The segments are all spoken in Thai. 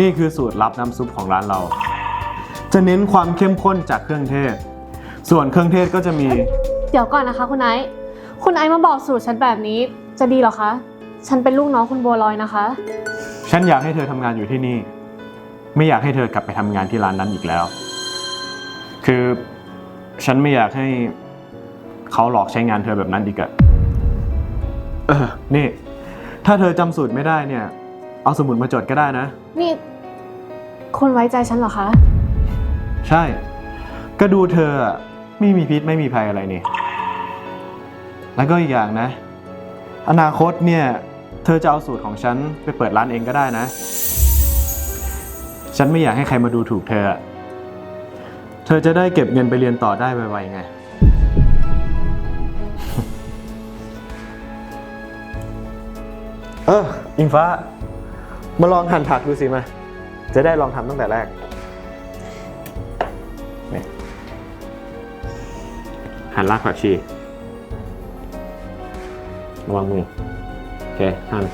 นี่คือสูตรลับน้ำซุปของร้านเรา จะเน้นความเข้มข้นจากเครื่องเทศ ส่วนเครื่องเทศก็จะมี เดี๋ยวก่อนนะคะ คุณไอซ์คุณไอซ์มาบอกสูตรฉันแบบนี้จะดีเหรอคะ ฉันเป็นลูกน้องคุณบัวลอยนะคะ ฉันอยากให้เธอทำงานอยู่ที่นี่ ไม่อยากให้เธอกลับไปทำงานที่ร้านนั้นอีกแล้ว คือฉันไม่อยากให้เขาหลอกใช้งานเธอแบบนั้นอีกอะเออนี่ ถ้าเธอจำสูตรไม่ได้เนี่ย เอาสมุดมาจดก็ได้นะ นี่ คุณไว้ใจฉันเหรอคะ ใช่ ก็ดูเธออะไม่มีพิษไม่มีภัยอะไรนี่ แล้วก็อีกอย่างนะ อนาคตเนี่ย เธอจะเอาสูตรของฉันไปเปิดร้านเองก็ได้นะ ฉันไม่อยากให้ใครมาดูถูกเธออะเธอจะได้เก็บเงินไปเรียนต่อได้ไวๆไง เอออิงฟ้า มาลองหั่นผักดูสิมา จะได้ลองทำตั้งแต่แรก หั่นรากผักชีระวังมือ โอเคหั่น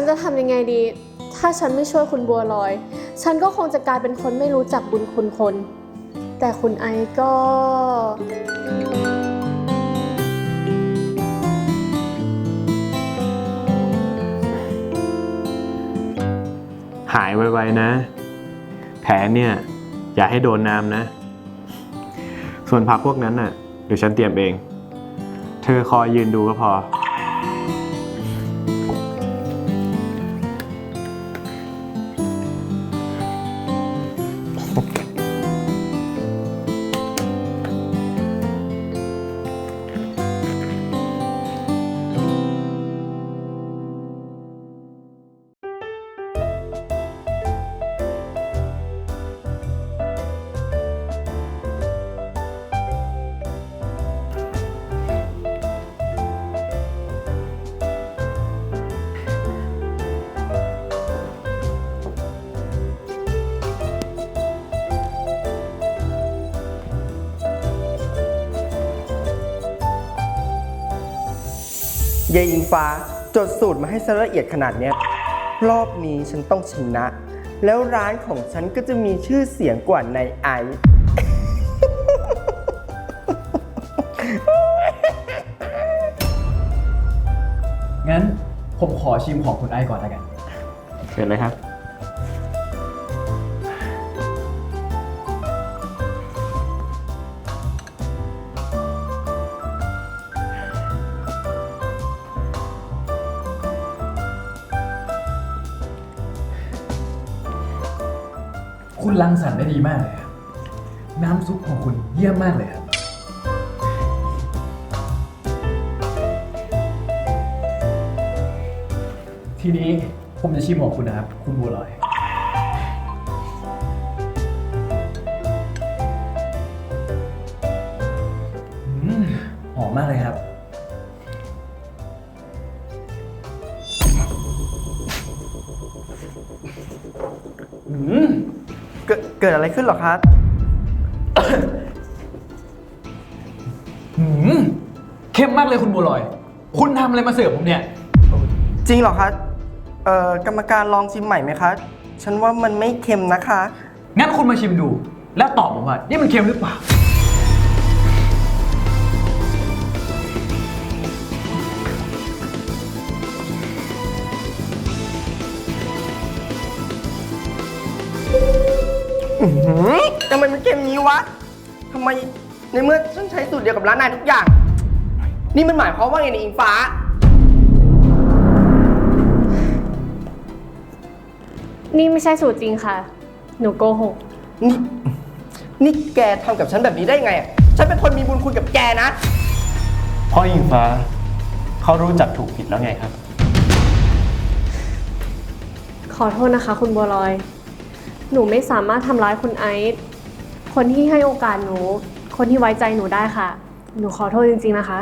ฉันจะทำยังไงดี ถ้าฉันไม่ช่วยคุณบัวลอย ฉันก็คงจะกลายเป็นคนไม่รู้จักบุญคุณคน แต่คุณไอก็ หายไวๆนะ แผลเนี่ย อย่าให้โดนน้ำนะ ส่วนผักพวกนั้นน่ะเดี๋ยวฉันเตรียมเอง เธอคอยยืนดูก็พอ ยายอิงฟ้าจดสูตรมาให้ซะละเอียดขนาดเนี้ยรอบนี้ฉันต้องชนะ แล้วร้านของฉันก็จะมีชื่อเสียงกว่าในไอซ์งั้นผมขอชิมของคุณไอ้ก่อนแล้วกัน เชิญเลยครับ คุณรังสรรค์ได้ดีมากเลยครับน้ำซุปของคุณเยี่ยมมากเลยครับ ทีนี้ผมจะชิมของคุณนะครับ คุณบัวลอย อืมหอมมากเลยครับ เกิดเกิดอะไรขึ้นเหรอคะหืมเข้มมากเลยคุณบัวลอย คุณทำอะไรมาเสิร์ฟผมเนี่ย จริงเหรอคะเอ่อกรรมการลองชิมใหม่ไหมคะ ฉันว่ามันไม่เค็มนะคะ งั้นคุณมาชิมดู แล้วตอบผมว่านี่มันเค็มหรือเปล่า อื้อหือทำไมมันเค็มนี้วะทำไมในเมื่อฉันใช้สูตรเดียวกับร้านนายทุกอย่าง นี่มันหมายความว่าไงในยอิงฟ้า นี่ไม่ใช่สูตรจริงค่ะ หนูโกหก นี่ นี่แกทำกับฉันแบบนี้ได้ไงอะฉันเป็นคนมีบุญคุณกับแกนะพ่ออิงฟ้าเขารู้จักถูกผิดแล้วไงครับ ขอโทษนะคะ คุณบัวลอย หนูไม่สามารถทำร้ายคุณไอซ์คนที่ให้โอกาสหนู คนที่ไว้ใจหนูได้ค่ะ หนูขอโทษจริง ๆ นะคะ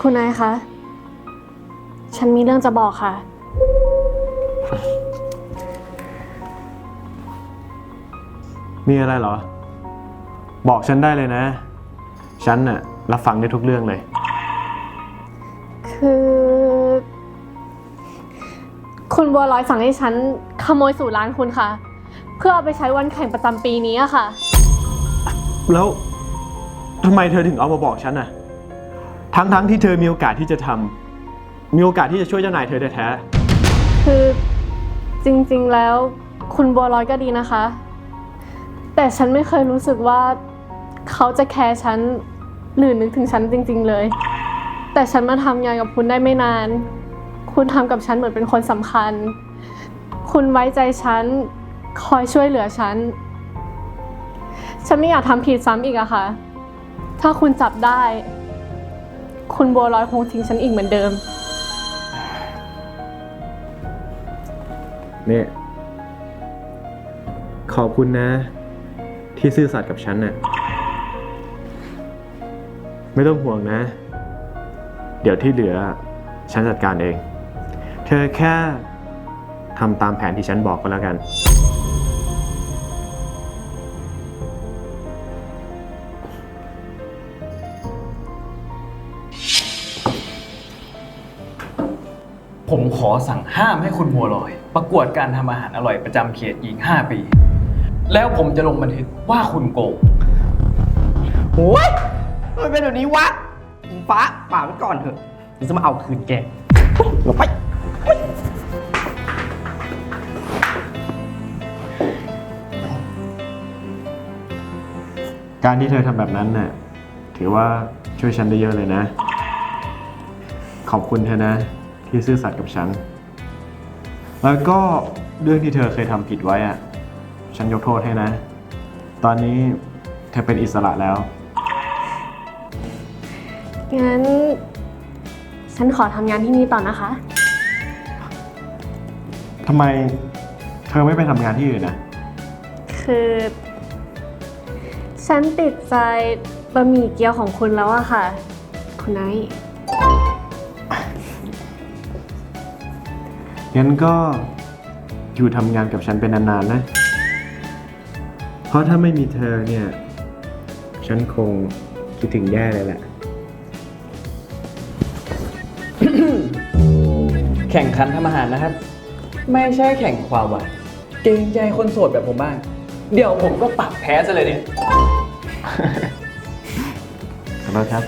คุณไอซ์คะ ฉันมีเรื่องจะบอกค่ะ มีอะไรเหรอ บอกฉันได้เลยนะ ฉันน่ะรับฟังได้ทุกเรื่องเลย คือ คุณบัวลอยสั่งให้ฉันขโมยสูตรร้านคุณค่ะ เพื่อเอาไปใช้วันแข่งประจำปีนี้อะค่ะ แล้วทำไมเธอถึงเอามาบอกฉันน่ะ ทั้งๆที่เธอมีโอกาสที่จะทำมีโอกาสที่จะช่วยเจ้านายเธอแท้คือจริงๆแล้วคุณบัวลอยก็ดีนะคะ แต่ฉันไม่เคยรู้สึกว่าเขาจะแคร์ฉันหรือนึกถึงฉันจริง ๆเลย แต่ฉันมาทำงานกับคุณได้ไม่นาน คุณทำกับฉันเหมือนเป็นคนสำคัญ คุณไว้ใจฉัน คอยช่วยเหลือฉัน ฉันไม่อยากทำผิดซ้ำอีกอะค่ะ ถ้าคุณจับได้ คุณบัวลอยคงทิ้งฉันอีกเหมือนเดิมๆนี่ยขอบคุณนะ ที่ซื่อสัตย์กับฉันน่ะ ไม่ต้องห่วงนะ เดี๋ยวที่เหลือฉันจัดการเอง เธอแค่ทำตามแผนที่ฉันบอกก็แล้วกัน ผมขอสั่งห้ามให้คุณบัวลอย ประกวดการทำอาหารอร่อยประจำเขตอีก 5 ปี แล้วผมจะลงบันทึกว่าคุณโกงโอ้ยทำไมเป็นแบบนี้วะอิง ฟ้าป่าไว้ก่อนเถอะเดี๋ยวจะมาเอาคืนแกหลบไป การที่เธอทำแบบนั้นน่ะถือว่าช่วยฉันได้เยอะเลยนะ ขอบคุณเธอนะ ที่ซื่อสัตย์กับฉัน แล้วก็เรื่องที่เธอเคยทำผิดไว้อะฉันยกโทษให้นะ ตอนนี้เธอเป็นอิสระแล้ว งั้น ฉันขอทำงานที่นี่ต่อนะคะ ทำไมเธอไม่ไปทำงานที่อื่นนะ คือ ฉันติดใจบะหมี่เกี๊ยวของคุณแล้วอะค่ะ คุณไนท์งั้นก็อยู่ทำงานกับฉันเป็นนานๆนะ เพราะถ้าไม่มีเธอเนี่ย ฉันคงคิดถึงแย่เลยแหละ แข่งขันทำอาหารนะครับ ไม่ใช่แข่งความหวานเกรงใจคนโสดแบบผมบ้าง เดี๋ยวผมก็ปรับแพ้ซะเลยเนี่ย ขอโทษครับ